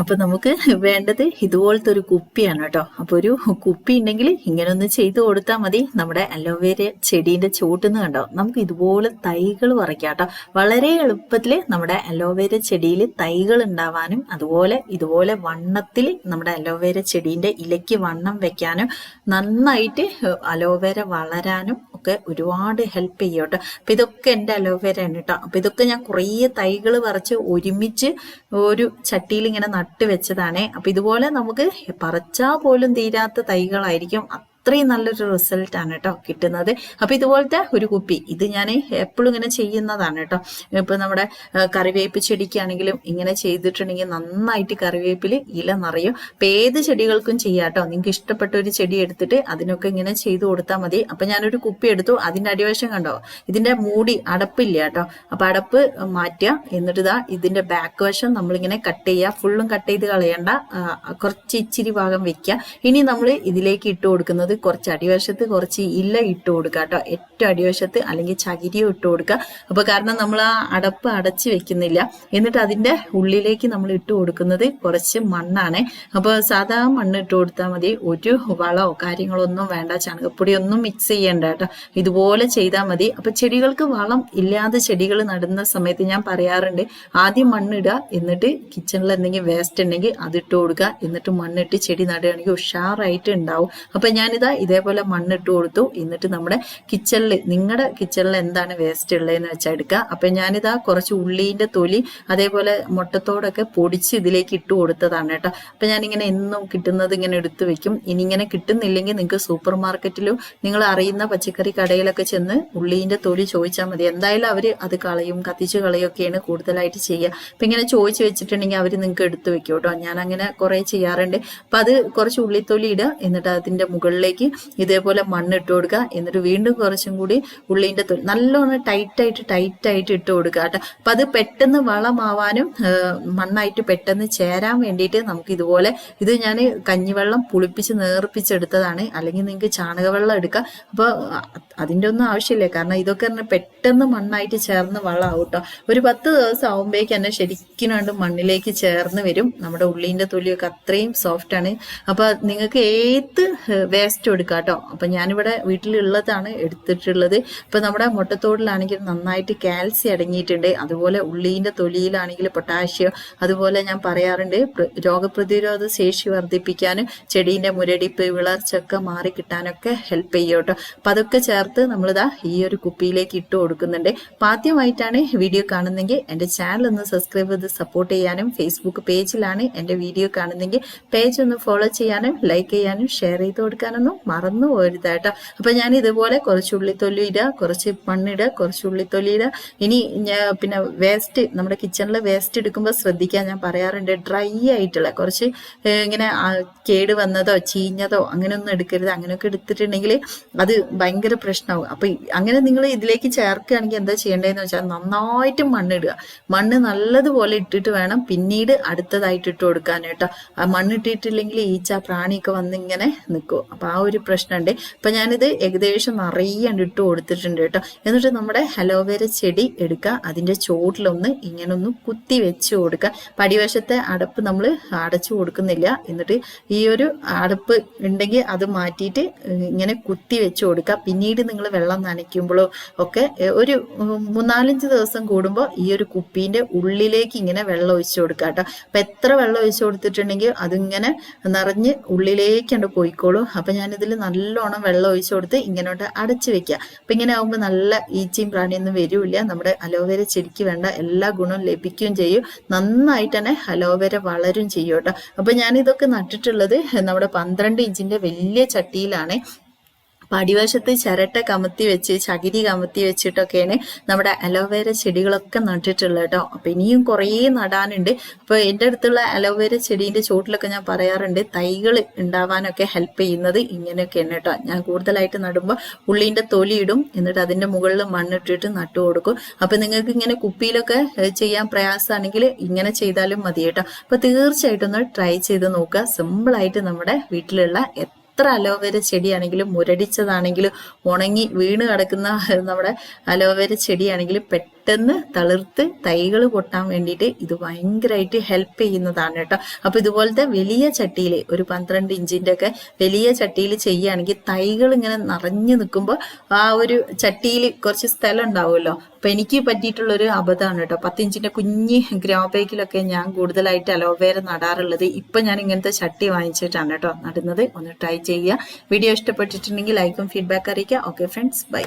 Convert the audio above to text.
അപ്പൊ നമുക്ക് വേണ്ടത് ഇതുപോലത്തെ ഒരു കുപ്പിയാണ് കേട്ടോ. അപ്പൊ ഒരു കുപ്പി ഉണ്ടെങ്കിൽ ഇങ്ങനെ ഒന്ന് ചെയ്തു കൊടുത്താൽ മതി. നമ്മുടെ അലോവേര ചെടീന്റെ ചോട്ടുന്ന് കണ്ടോ? നമുക്ക് ഇതുപോലെ തൈകൾ പറിക്കാം കേട്ടോ. വളരെ എളുപ്പത്തിൽ നമ്മുടെ അലോവേര ചെടിയിൽ തൈകൾ ഉണ്ടാവാനും അതുപോലെ ഇതുപോലെ വണ്ണത്തിൽ നമ്മുടെ അലോവേര ചെടീന്റെ ഇലയ്ക്ക് വണ്ണം വെക്കാനും നന്നായിട്ട് അലോവേര വളരാനും ഒക്കെ ഒരുപാട് ഹെൽപ്പ് ചെയ്യും കേട്ടോ അപ്പൊ ഇതൊക്കെ എന്റെ അലോവേര ആണ് കേട്ടോ അപ്പൊ ഇതൊക്കെ ഞാൻ കുറേ തൈകൾ പറിച്ച് ഒരുമിച്ച് ഒരു ചട്ടിയിൽ ഇങ്ങനെ നട്ട് വെച്ചതാണേ. അപ്പൊ ഇതുപോലെ നമുക്ക് പറിച്ചാൽ പോലും തീരാത്ത തൈകളായിരിക്കും അത്രയും നല്ലൊരു റിസൾട്ട് ആണ് കേട്ടോ കിട്ടുന്നത്. അപ്പൊ ഇതുപോലത്തെ ഒരു കുപ്പി ഇത് ഞാൻ എപ്പോഴും ഇങ്ങനെ ചെയ്യുന്നതാണ് കേട്ടോ ഇപ്പൊ നമ്മുടെ കറിവേപ്പ് ചെടിക്കാണെങ്കിലും ഇങ്ങനെ ചെയ്തിട്ടുണ്ടെങ്കിൽ നന്നായിട്ട് കറിവേപ്പിൽ ഇല നിറയും. അപ്പൊ ഏത് ചെടികൾക്കും ചെയ്യാം കേട്ടോ നിങ്ങൾക്ക് ഇഷ്ടപ്പെട്ട ഒരു ചെടി എടുത്തിട്ട് അതിനൊക്കെ ഇങ്ങനെ ചെയ്തു കൊടുത്താൽ മതി. അപ്പൊ ഞാനൊരു കുപ്പി എടുത്തു. അതിന്റെ അടിവശം കണ്ടോ? ഇതിന്റെ മൂടി അടപ്പില്ല കേട്ടോ അപ്പൊ അടപ്പ് മാറ്റുക എന്നിട്ട് ഇതാ ഇതിന്റെ ബാക്ക് വശം നമ്മളിങ്ങനെ കട്ട് ചെയ്യുക ഫുള്ളും കട്ട് ചെയ്ത് കളയണ്ട. കുറച്ച് ഇച്ചിരി ഭാഗം വെക്കുക ഇനി നമ്മൾ ഇതിലേക്ക് ഇട്ട് കൊടുക്കുന്നത് കുറച്ച് അടിവശത്ത് കുറച്ച് ഇല ഇട്ട് കൊടുക്കുക കേട്ടോ ഏറ്റവും അടിവശത്ത് അല്ലെങ്കിൽ ചകിരിയോ ഇട്ട് കൊടുക്കുക അപ്പൊ കാരണം നമ്മൾ ആ അടപ്പ് അടച്ച് വെക്കുന്നില്ല. എന്നിട്ട് അതിന്റെ ഉള്ളിലേക്ക് നമ്മൾ ഇട്ട് കൊടുക്കുന്നത് കുറച്ച് മണ്ണാണ്. അപ്പൊ സാധാ മണ്ണ് ഇട്ട് കൊടുത്താൽ മതി. ഒരു വളമോ കാര്യങ്ങളോ ഒന്നും വേണ്ട. ചാണകപ്പൊടി ഒന്നും മിക്സ് ചെയ്യേണ്ട കേട്ടോ ഇതുപോലെ ചെയ്താൽ മതി. അപ്പൊ ചെടികൾക്ക് വളം ഇല്ലാതെ ചെടികൾ നടുന്ന സമയത്ത് ഞാൻ പറയാറുണ്ട് ആദ്യം മണ്ണിടുക എന്നിട്ട് കിച്ചണിൽ എന്തെങ്കിലും വേസ്റ്റ് ഉണ്ടെങ്കിൽ അത് ഇട്ട് കൊടുക്കുക. എന്നിട്ട് മണ്ണിട്ട് ചെടി നടുകയാണെങ്കിൽ ഉഷാറായിട്ട് ഉണ്ടാവും. അപ്പൊ ഞാനിതാ ഇതേപോലെ മണ്ണിട്ട് കൊടുത്തു. എന്നിട്ട് നമ്മുടെ കിച്ചണിൽ നിങ്ങളുടെ കിച്ചണിൽ എന്താണ് വേസ്റ്റ് ഉള്ളതെന്ന് വെച്ചാൽ എടുക്കുക അപ്പൊ ഞാനിതാ കുറച്ച് ഉള്ളീന്റെ തൊലി അതേപോലെ മുട്ടത്തോടൊക്കെ പൊടിച്ച് ഇതിലേക്ക് ഇട്ട് കൊടുത്തതാണ് കേട്ടോ. അപ്പൊ ഞാനിങ്ങനെ എന്നും കിട്ടുന്നത് ഇങ്ങനെ എടുത്തു വെക്കും. ഇനി ഇങ്ങനെ കിട്ടുന്നില്ലെങ്കിൽ നിങ്ങൾക്ക് സൂപ്പർ മാർക്കറ്റിലും നിങ്ങൾ അറിയുന്ന പച്ചക്കറി കടയിലൊക്കെ ചെന്ന് ഉള്ളീന്റെ തൊലി ചോദിച്ചാൽ മതി. എന്തായാലും അവർ അത് കളയും കത്തിച്ച് കളയൊക്കെയാണ് കൂടുതലായിട്ട് ചെയ്യുക. അപ്പൊ ഇങ്ങനെ ചോദിച്ചു വെച്ചിട്ടുണ്ടെങ്കിൽ അവർ നിങ്ങൾക്ക് എടുത്തു വെക്കും കേട്ടോ. ഞാൻ അങ്ങനെ കുറെ ചെയ്യാറുണ്ട്. അപ്പൊ അത് കുറച്ച് ഉള്ളിത്തൊലി ഇടുക എന്നിട്ട് അതിന്റെ മുകളിലേക്ക് ഇതേപോലെ മണ്ണ് ഇട്ട് കൊടുക്കുക. എന്നിട്ട് വീണ്ടും കുറച്ചും കൂടി ഉള്ളീന്റെ തൊലി നല്ലോണം ടൈറ്റായിട്ട് ടൈറ്റായിട്ട് ഇട്ട് കൊടുക്കുക കേട്ടോ. അപ്പം അത് പെട്ടെന്ന് വളമാവാനും മണ്ണായിട്ട് പെട്ടെന്ന് ചേരാൻ വേണ്ടിയിട്ട് നമുക്ക് ഇതുപോലെ ഇത് ഞാൻ കഞ്ഞിവെള്ളം പുളിപ്പിച്ച് നേർപ്പിച്ചെടുത്തതാണ്. അല്ലെങ്കിൽ നിങ്ങൾക്ക് ചാണകവെള്ളം എടുക്കാം. അപ്പോൾ അതിന്റെ ഒന്നും ആവശ്യമില്ല. കാരണം ഇതൊക്കെ പറഞ്ഞാൽ പെട്ടെന്ന് മണ്ണായിട്ട് ചേർന്ന് വളമാവും കേട്ടോ. ഒരു പത്ത് ദിവസം ആവുമ്പോഴേക്ക് തന്നെ ശരിക്കും കണ്ട് മണ്ണിലേക്ക് ചേർന്ന് വരും. നമ്മുടെ ഉള്ളീന്റെ തൊലിയൊക്കെ അത്രയും സോഫ്റ്റ് ആണ്. അപ്പോൾ നിങ്ങൾക്ക് ഏത് വേസ്റ്റ് എടുക്കാം കേട്ടോ അപ്പൊ ഞാനിവിടെ വീട്ടിലുള്ളതാണ് എടുത്തിട്ടുള്ളത്. ഇപ്പൊ നമ്മുടെ മുട്ടത്തോടിലാണെങ്കിൽ നന്നായിട്ട് കാൽസ്യം അടങ്ങിയിട്ടുണ്ട്. അതുപോലെ ഉള്ളീന്റെ തൊലിയിലാണെങ്കിൽ പൊട്ടാഷ്യം. അതുപോലെ ഞാൻ പറയാറുണ്ട് രോഗപ്രതിരോധ ശേഷി വർദ്ധിപ്പിക്കാനും ചെടീന്റെ മുരടിപ്പ് വിളർച്ചൊക്കെ മാറി കിട്ടാനൊക്കെ ഹെൽപ്പ് ചെയ്യും കേട്ടോ. അപ്പൊ അതൊക്കെ ചേർത്ത് നമ്മളിതാ ഈ ഒരു കുപ്പിയിലേക്ക് ഇട്ട് കൊടുക്കുന്നുണ്ട്. അപ്പൊ ആദ്യമായിട്ടാണ് വീഡിയോ കാണുന്നെങ്കിൽ എന്റെ ചാനൽ ഒന്ന് സബ്സ്ക്രൈബ് ചെയ്ത് സപ്പോർട്ട് ചെയ്യാനും ഫേസ്ബുക്ക് പേജിലാണ് എന്റെ വീഡിയോ കാണുന്നെങ്കിൽ പേജ് ഒന്ന് ഫോളോ ചെയ്യാനും ലൈക്ക് ചെയ്യാനും ഷെയർ ചെയ്ത് കൊടുക്കാനൊന്നും മറന്നു പോരുത് കേട്ടോ അപ്പൊ ഞാൻ ഇതുപോലെ കുറച്ച് ഉള്ളിത്തൊലി ഇടുക കുറച്ച് മണ്ണിടുക കുറച്ച് ഉള്ളിത്തൊലി ഇടുക. ഇനി ഞാൻ പിന്നെ വേസ്റ്റ് നമ്മുടെ കിച്ചണിൽ വേസ്റ്റ് എടുക്കുമ്പോൾ ശ്രദ്ധിക്കാൻ ഞാൻ പറയാറുണ്ട്. ഡ്രൈ ആയിട്ടുള്ള കുറച്ച് ഇങ്ങനെ കേട് വന്നതോ ചീഞ്ഞതോ അങ്ങനെയൊന്നും എടുക്കരുത്. അങ്ങനെയൊക്കെ എടുത്തിട്ടുണ്ടെങ്കിൽ അത് ഭയങ്കര പ്രശ്നമാവും അപ്പൊ അങ്ങനെ നിങ്ങൾ ഇതിലേക്ക് ചേർക്കുകയാണെങ്കിൽ എന്താ ചെയ്യേണ്ടതെന്ന് വെച്ചാൽ നന്നായിട്ട് മണ്ണിടുക. മണ്ണ് നല്ലതുപോലെ ഇട്ടിട്ട് വേണം പിന്നീട് അടുത്തതായിട്ട് ഇട്ട് കൊടുക്കാൻ കേട്ടോ. ആ മണ്ണിട്ടിട്ടില്ലെങ്കിൽ ഈച്ച പ്രാണിയൊക്കെ വന്ന് ഇങ്ങനെ നിൽക്കും അപ്പൊ ആ ഒരു പ്രശ്നമുണ്ട്. അപ്പൊ ഞാനിത് ഏകദേശം നിറയെ ഇട്ട് കൊടുത്തിട്ടുണ്ട് കേട്ടോ. എന്നിട്ട് നമ്മുടെ അലോവേര ചെടി എടുക്കുക. അതിന്റെ ചോട്ടിലൊന്ന് ഇങ്ങനെ ഒന്ന് കുത്തി വെച്ച് കൊടുക്കുക. പടിവശത്തെ അടപ്പ് നമ്മൾ അടച്ചു കൊടുക്കുന്നില്ല. എന്നിട്ട് ഈ ഒരു അടപ്പ് ഉണ്ടെങ്കിൽ അത് മാറ്റിയിട്ട് ഇങ്ങനെ കുത്തി വെച്ച് കൊടുക്കുക. പിന്നീട് നിങ്ങൾ വെള്ളം നനയ്ക്കുമ്പോഴോ ഒക്കെ ഒരു മൂന്നാലഞ്ച് ദിവസം കൂടുമ്പോൾ ഈ ഒരു കുപ്പീന്റെ ഉള്ളിലേക്ക് ഇങ്ങനെ വെള്ളം ഒഴിച്ചു കൊടുക്കുക കേട്ടോ. അപ്പൊ എത്ര വെള്ളം ഒഴിച്ചു കൊടുത്തിട്ടുണ്ടെങ്കിൽ അതിങ്ങനെ നിറഞ്ഞ് ഉള്ളിലേക്കാണ്ട് പോയിക്കോളൂ. അപ്പൊ അപ്പൊ ഞാനിതിൽ നല്ലോണം വെള്ളം ഒഴിച്ചു കൊടുത്ത് ഇങ്ങനോട്ട് അടച്ചു വെക്കുക അപ്പൊ ഇങ്ങനെ ആകുമ്പോൾ നല്ല ഈച്ചയും പ്രാണിയൊന്നും വരില്ല. നമ്മുടെ അലോവേര ചെടിക്ക് വേണ്ട എല്ലാ ഗുണവും ലഭിക്കുകയും ചെയ്യും. നന്നായിട്ട് തന്നെ അലോവേര വളരും ചെയ്യും കേട്ടോ. അപ്പൊ ഞാനിതൊക്കെ നട്ടിട്ടുള്ളത് നമ്മുടെ പന്ത്രണ്ട് ഇഞ്ചിന്റെ വലിയ ചട്ടിയിലാണ്. അപ്പൊ അടിവശത്ത് ചിരട്ട കമത്തി വെച്ച് ചകിരി കമത്തി വെച്ചിട്ടൊക്കെയാണ് നമ്മുടെ അലോവേര ചെടികളൊക്കെ നട്ടിട്ടുള്ളത് കേട്ടോ. അപ്പൊ ഇനിയും കുറേ നടാനുണ്ട്. അപ്പൊ എന്റെ അടുത്തുള്ള അലോവേര ചെടീന്റെ ചുവട്ടിലൊക്കെ ഞാൻ പറയാറുണ്ട് തൈകൾ ഉണ്ടാവാനൊക്കെ ഹെൽപ്പ് ചെയ്യുന്നത് ഇങ്ങനെയൊക്കെയാണ് കേട്ടോ. ഞാൻ കൂടുതലായിട്ട് നടുമ്പോൾ ഉള്ളിന്റെ തൊലി ഇടും എന്നിട്ട് അതിന്റെ മുകളിൽ മണ്ണിട്ടിട്ട് നട്ടു കൊടുക്കും. അപ്പൊ നിങ്ങൾക്ക് ഇങ്ങനെ കുപ്പിയിലൊക്കെ ചെയ്യാൻ പ്രയാസമാണെങ്കിൽ ഇങ്ങനെ ചെയ്താലും മതി കേട്ടോ. അപ്പൊ തീർച്ചയായിട്ടും ഒന്ന് ട്രൈ ചെയ്ത് നോക്കുക. സിമ്പിളായിട്ട് നമ്മുടെ വീട്ടിലുള്ള എത്ര അലോവേര ചെടിയാണെങ്കിലും മുരടിച്ചതാണെങ്കിലും ഉണങ്ങി വീണ് കിടക്കുന്ന നമ്മുടെ അലോവേര ചെടിയാണെങ്കിലും പെട്ടെന്ന് പെട്ടെന്ന് തളിർത്ത് തൈകൾ പൊട്ടാൻ വേണ്ടിയിട്ട് ഇത് ഭയങ്കരമായിട്ട് ഹെൽപ്പ് ചെയ്യുന്നതാണ് കേട്ടോ. അപ്പൊ ഇതുപോലത്തെ വലിയ ചട്ടിയിൽ ഒരു പന്ത്രണ്ട് ഇഞ്ചിന്റെ ഒക്കെ വലിയ ചട്ടിയിൽ ചെയ്യുകയാണെങ്കിൽ തൈകൾ ഇങ്ങനെ നിറഞ്ഞു നിൽക്കുമ്പോൾ ആ ഒരു ചട്ടിയിൽ കുറച്ച് സ്ഥലം ഉണ്ടാവുമല്ലോ. അപ്പൊ എനിക്ക് പറ്റിയിട്ടുള്ള ഒരു അബദ്ധമാണ് കേട്ടോ. പത്തിഞ്ചിന്റെ കുഞ്ഞി ഗ്രോ ബാഗിലൊക്കെ ഞാൻ കൂടുതലായിട്ട് അലോവേര നടാറുള്ളത് ഇപ്പൊ ഞാൻ ഇങ്ങനത്തെ ചട്ടി വാങ്ങിച്ചിട്ടാണ് കേട്ടോ നടുന്നത്. ഒന്ന് ട്രൈ ചെയ്യുക. വീഡിയോ ഇഷ്ടപ്പെട്ടിട്ടുണ്ടെങ്കിൽ ലൈക്കും ഫീഡ്ബാക്ക് അറിയിക്കുക. Okay friends bye